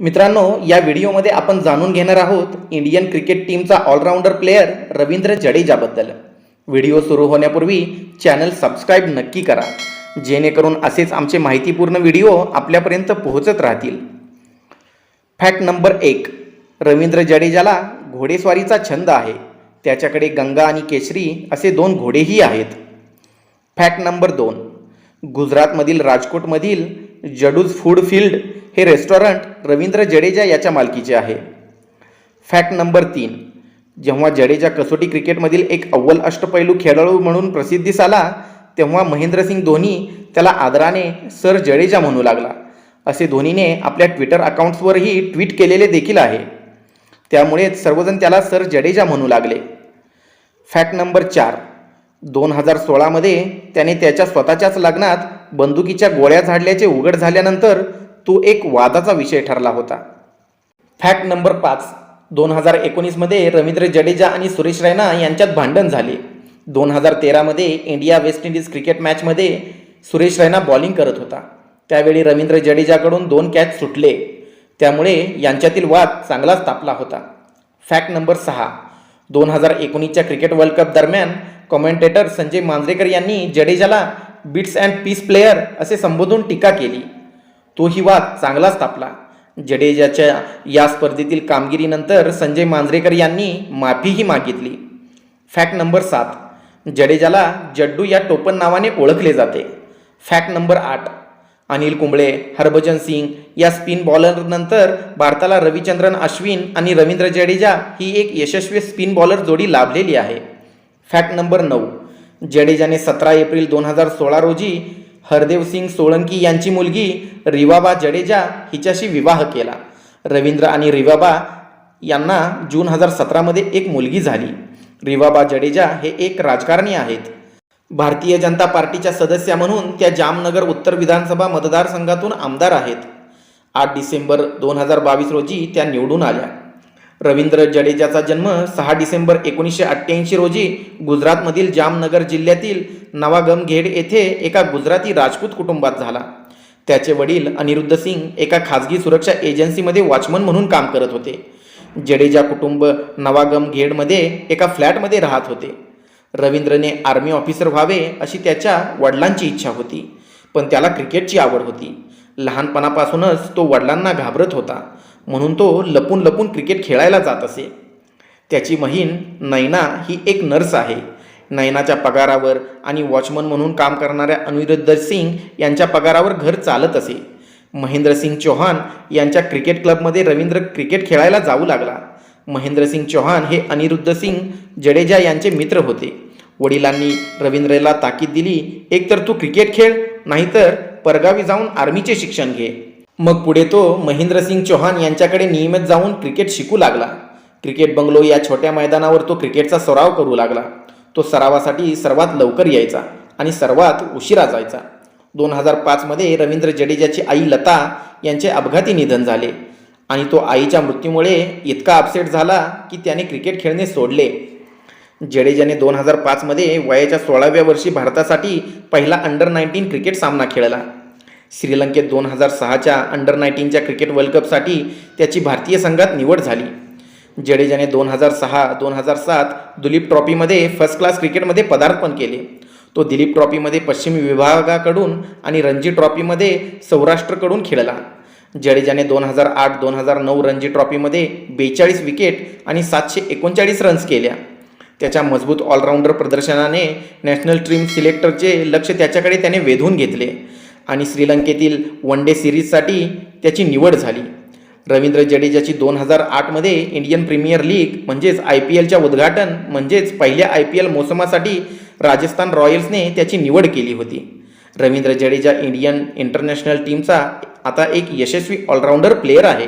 मित्रांनो या व्हिडिओमध्ये आपण जाणून घेणार आहोत इंडियन क्रिकेट टीमचा ऑलराऊंडर प्लेयर रवींद्र जडेजाबद्दल. व्हिडिओ सुरू होण्यापूर्वी चॅनल सबस्क्राईब नक्की करा जेणेकरून असेच आमचे माहितीपूर्ण व्हिडिओ आपल्यापर्यंत पोहोचत राहतील. फॅक्ट नंबर एक रवींद्र जडेजाला घोडेस्वारीचा छंद आहे. त्याच्याकडे गंगा आणि केशरी असे दोन घोडेही आहेत. फॅक्ट नंबर दोन गुजरातमधील राजकोटमधील जडूज फूड फील्ड हे रेस्टॉरंट रवींद्र जडेजा याच्या मालकीचे आहे. फॅक्ट नंबर तीन. जेव्हा जडेजा कसोटी क्रिकेटमधील एक अव्वल अष्टपैलू खेळाडू म्हणून प्रसिद्धीस आला तेव्हा महेंद्रसिंग धोनी त्याला आदराने सर जडेजा म्हणू लागला. असे धोनीने आपल्या ट्विटर अकाउंट्सवरही ट्विट केलेले देखील आहे. त्यामुळेच सर्वजण त्याला सर जडेजा म्हणू लागले. फॅक्ट नंबर चार. दोन हजार सोळामध्ये त्याने त्याच्या स्वतःच्याच लग्नात बंदुकीच्या गोळ्या झाडल्याचे उघड झाल्यानंतर तो एक वादाचा विषय ठरला होता. फॅक्ट नंबर पाच. दोन हजार एकोणीसमध्ये रवींद्र जडेजा आणि सुरेश रैना यांच्यात भांडण झाले. दोन हजार तेरामध्ये इंडिया वेस्ट इंडिज क्रिकेट मॅचमध्ये सुरेश रैना बॉलिंग करत होता. त्यावेळी रवींद्र जडेजाकडून दोन कॅच सुटले. त्यामुळे यांच्यातील वाद चांगलाच तापला होता. फॅक्ट नंबर सहा. दोन हजार एकोणीसच्या क्रिकेट वर्ल्ड कप दरम्यान कॉमेंटेटर संजय मांजरेकर यांनी जडेजाला बिट्स अँड पीस प्लेयर असे संबोधून टीका केली. तोही वाद चांगलाच तापला. जडेजाच्या या स्पर्धेतील कामगिरीनंतर संजय मांजरेकर यांनी माफीही मागितली. फॅक्ट नंबर सात. जडेजाला जड्डू या टोपण नावाने ओळखले जाते. फॅक्ट नंबर आठ. अनिल कुंबळे हरभजन सिंग या स्पिन बॉलरनंतर भारताला रविचंद्रन अश्विन आणि रवींद्र जडेजा ही एक यशस्वी स्पिन बॉलर जोडी लाभलेली आहे. फॅक्ट नंबर नऊ. जडेजाने सतरा एप्रिल दोन हजार सोळा रोजी हरदेव सिंग सोळंकी यांची मुलगी रिवाबा जडेजा हिच्याशी विवाह केला. रवींद्र आणि रिवाबा यांना जून हजार सतरामध्ये एक मुलगी झाली. रिवाबा जडेजा हे एक राजकारणी आहेत. भारतीय जनता पार्टीच्या सदस्या म्हणून त्या जामनगर उत्तर विधानसभा मतदारसंघातून आमदार आहेत. आठ डिसेंबर दोन हजार बावीस रोजी त्या निवडून आल्या. रवींद्र जडेजाचा जन्म सहा डिसेंबर एकोणीसशे अठ्ठ्याऐंशी रोजी गुजरातमधील जामनगर जिल्ह्यातील नवागमघेड येथे एका गुजराती राजपूत कुटुंबात झाला. त्याचे वडील अनिरुद्ध सिंग एका खाजगी सुरक्षा एजन्सीमध्ये वॉचमन म्हणून काम करत होते. जडेजा कुटुंब नवागमघेडमध्ये एका फ्लॅटमध्ये राहत होते. रवींद्रने आर्मी ऑफिसर व्हावे अशी त्याच्या वडिलांची इच्छा होती पण त्याला क्रिकेटची आवड होती. लहानपणापासूनच तो वडिलांना घाबरत होता. म्हणून तो लपून लपून क्रिकेट खेळायला जात असे. त्याची बहीण नैना ही एक नर्स आहे. नैनाच्या पगारावर आणि वॉचमन म्हणून काम करणाऱ्या अनिरुद्ध सिंग यांच्या पगारावर घर चालत असे. महेंद्रसिंग चौहान यांच्या क्रिकेट क्लबमध्ये रवींद्र क्रिकेट खेळायला जाऊ लागला. महेंद्रसिंग चौहान हे अनिरुद्ध सिंग जडेजा यांचे मित्र होते. वडिलांनी रवींद्रला ताकीद दिली एकतर तू क्रिकेट खेळ नाहीतर परगावी जाऊन आर्मीचे शिक्षण घे. मग पुढे तो महेंद्रसिंग चौहान यांच्याकडे नियमित जाऊन क्रिकेट शिकू लागला. क्रिकेट बंगलो या छोट्या मैदानावर तो क्रिकेटचा सराव करू लागला. तो सरावासाठी सर्वात लवकर यायचा आणि सर्वात उशिरा जायचा. दोन हजार पाचमध्ये रवींद्र जडेजाची आई लता यांचे अपघाती निधन झाले आणि तो आईच्या मृत्यूमुळे इतका अपसेट झाला की त्याने क्रिकेट खेळणे सोडले. जडेजाने दोन हजार पाचमध्ये वयाच्या सोळाव्या वर्षी भारतासाठी पहिला अंडर नाईन्टीन क्रिकेट सामना खेळला. श्रीलंकेत दोन हजार सहाच्या अंडर नाईन्टीनच्या क्रिकेट वर्ल्ड कपसाठी त्याची भारतीय संघात निवड झाली. जडेजाने दोन हजार सहा दोन हजार सात दुलीप ट्रॉफीमध्ये फर्स्ट क्लास क्रिकेटमध्ये पदार्पण केले. तो दिलीप ट्रॉफीमध्ये पश्चिम विभागाकडून आणि रणजी ट्रॉफीमध्ये सौराष्ट्रकडून खेळला. जडेजाने दोन हजार आठ दोन हजार नऊ रणजी ट्रॉफीमध्ये बेचाळीस विकेट आणि सातशे एकोणचाळीस रन्स केल्या. त्याच्या मजबूत ऑलराऊंडर प्रदर्शनाने नॅशनल टीम सिलेक्टरचे लक्ष त्याच्याकडे त्याने वेधून घेतले. आणि श्रीलंकेतील वन डे सिरीजसाठी त्याची निवड झाली. रवींद्र जडेजाची दोन हजार आठमध्ये इंडियन प्रीमियर लीग म्हणजेच आय पी एलच्या उद्घाटन म्हणजेच पहिल्या आय पी एल मोसमासाठी राजस्थान रॉयल्सने त्याची निवड केली होती. रवींद्र जडेजा इंडियन इंटरनॅशनल टीमचा आता एक यशस्वी ऑलराऊंडर प्लेयर आहे.